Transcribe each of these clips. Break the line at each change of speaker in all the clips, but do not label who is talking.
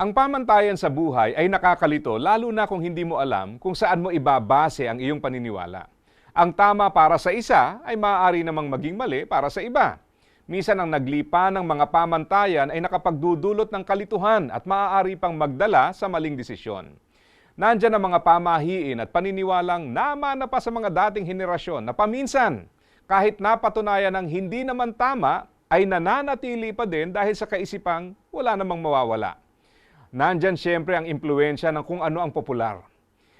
Ang pamantayan sa buhay ay nakakalito lalo na kung hindi mo alam kung saan mo ibabase ang iyong paniniwala. Ang tama para sa isa ay maaari namang maging mali para sa iba. Minsan ang naglipa ng mga pamantayan ay nakapagdudulot ng kalituhan at maaari pang magdala sa maling desisyon. Nandyan ang mga pamahiin at paniniwalang namana pa sa mga dating henerasyon na paminsan, kahit napatunayan ng hindi naman tama, ay nananatili pa din dahil sa kaisipang wala namang mawawala. Nandyan siyempre ang impluensya ng kung ano ang popular.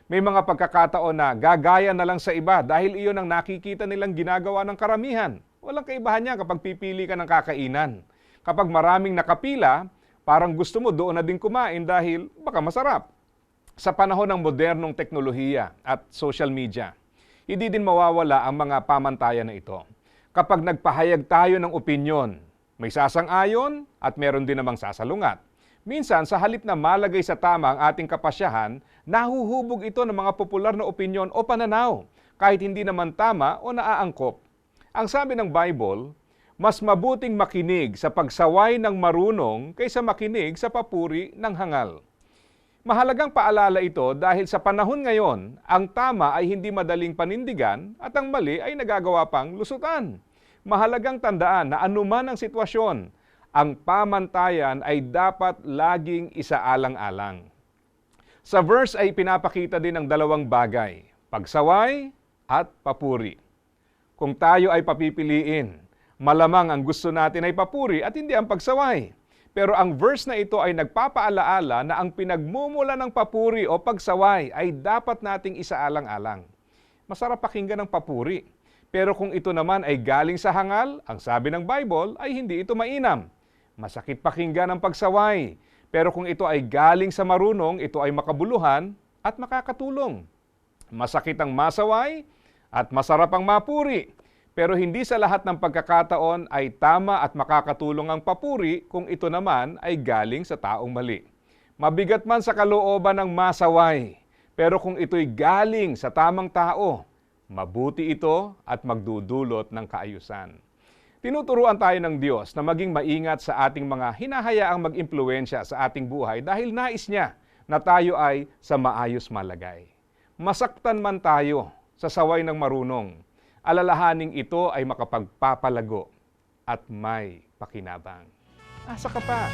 May mga pagkakataon na gagaya na lang sa iba dahil iyon ang nakikita nilang ginagawa ng karamihan. Walang kaibahan niya kapag pipili ka ng kakainan. Kapag maraming nakapila, parang gusto mo doon na din kumain dahil baka masarap. Sa panahon ng modernong teknolohiya at social media, hindi din mawawala ang mga pamantayan na ito. Kapag nagpahayag tayo ng opinyon, may sasang-ayon at meron din namang sasalungat. Minsan, sa halip na malagay sa tama ang ating kapasyahan, nahuhubog ito ng mga popular na opinyon o pananaw, kahit hindi naman tama o naaangkop. Ang sabi ng Bible, mas mabuting makinig sa pagsaway ng marunong kaysa makinig sa papuri ng hangal. Mahalagang paalala ito dahil sa panahon ngayon, ang tama ay hindi madaling panindigan at ang mali ay nagagawa pang lusutan. Mahalagang tandaan na anuman ang sitwasyon, ang pamantayan ay dapat laging isaalang-alang. Sa verse ay pinapakita din ang dalawang bagay, pagsaway at papuri. Kung tayo ay papipiliin, malamang ang gusto natin ay papuri at hindi ang pagsaway. Pero ang verse na ito ay nagpapaalaala na ang pinagmumula ng papuri o pagsaway ay dapat nating isaalang-alang. Masarap pakinggan ng papuri. Pero kung ito naman ay galing sa hangal, ang sabi ng Bible ay hindi ito mainam. Masakit pakinggan ang pagsaway. Pero kung ito ay galing sa marunong, ito ay makabuluhan at makakatulong. Masakit ang masaway at masarap ang mapuri. Pero hindi sa lahat ng pagkakataon ay tama at makakatulong ang papuri kung ito naman ay galing sa taong mali. Mabigat man sa kalooban ng masaway, pero kung ito'y galing sa tamang tao, mabuti ito at magdudulot ng kaayusan. Tinuturuan tayo ng Diyos na maging maingat sa ating mga hinahayaang mag-impluensya sa ating buhay dahil nais niya na tayo ay sa maayos malagay. Masaktan man tayo sa saway ng marunong, alalahaning ito ay makapagpapalago at may pakinabang. Asa ka pa?